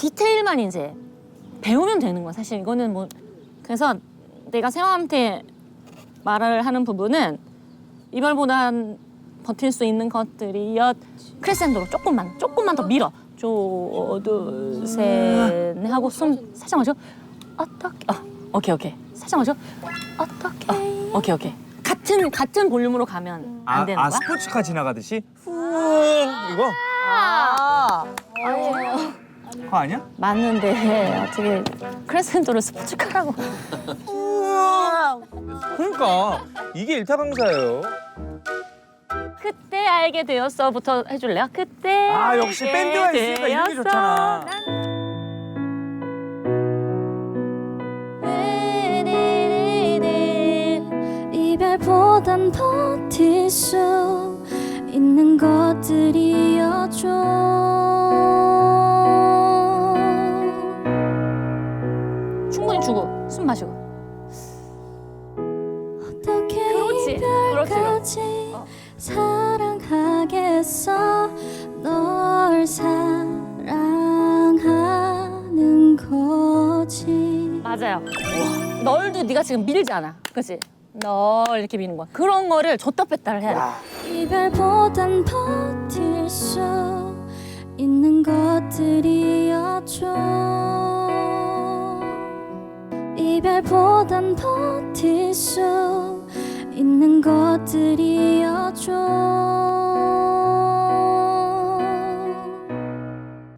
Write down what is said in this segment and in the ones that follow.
디테일만 이제 배우면 되는 거야. 사실. 이거는 뭐 그래서 내가 세화한테 말을 하는 부분은 이별보단 버틸 수 있는 것들이여 크레센도로 조금만 조금만 더 밀어. 쪼두셋 하고 숨 살짝 마셔 어떻게 어, 오케이 오케이. 살짝 마셔 어떻게 어, 오케이 오케이. 같은 같은 볼륨으로 가면 안 아, 되는 아 거야? 스포츠카 지나가듯이? 후 이거? 아. 그거 아니야? 맞는데 어떻게 크레센도를 스포츠카라고 그러니까 이게 일타 강사예요. 그때 알게 되었어부터 해줄래요? 그때 아, 역시 알게 밴드가 있으니까 이런 게 되었어. 좋잖아. 난 이별보단 버틸 수 있는 것들이 충분히 주고 숨 마시고. 그렇지 그렇지. 어. 사랑하겠어? 널 사랑하는 거지. 맞아요. 널도 네가 지금 밀잖아. 그렇지 널 이렇게 미는 거야. 그런 거를 줬다 뺐다를 해야 돼. 이별보단 버틸 수 있는 것들이었 이별보단 버틸 수 있는 것들이었죠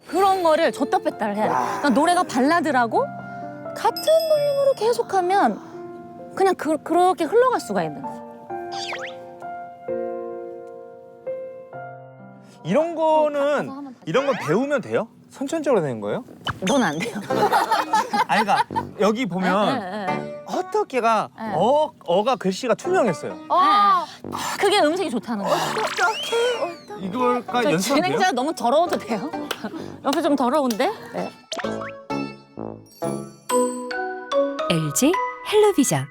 그런 거를 줬다 뺐다를 해야 돼. 그러니까 노래가 발라드라고 같은 볼륨으로 계속하면 그냥 그, 그렇게 흘러갈 수가 있는 거야. 이런 거는 이런 거 배우면 돼요? 선천적으로 되는 거예요? 넌 안 돼요 아니 그러니까 여기 보면 네, 네. 어떻게가 네. 어 어가 글씨가 투명했어요. 그게 음색이 좋다는 거야 이걸까 저 연습해요? 진행자 너무 더러워도 돼요? 옆에 좀 더러운데? 네. LG 헬로비전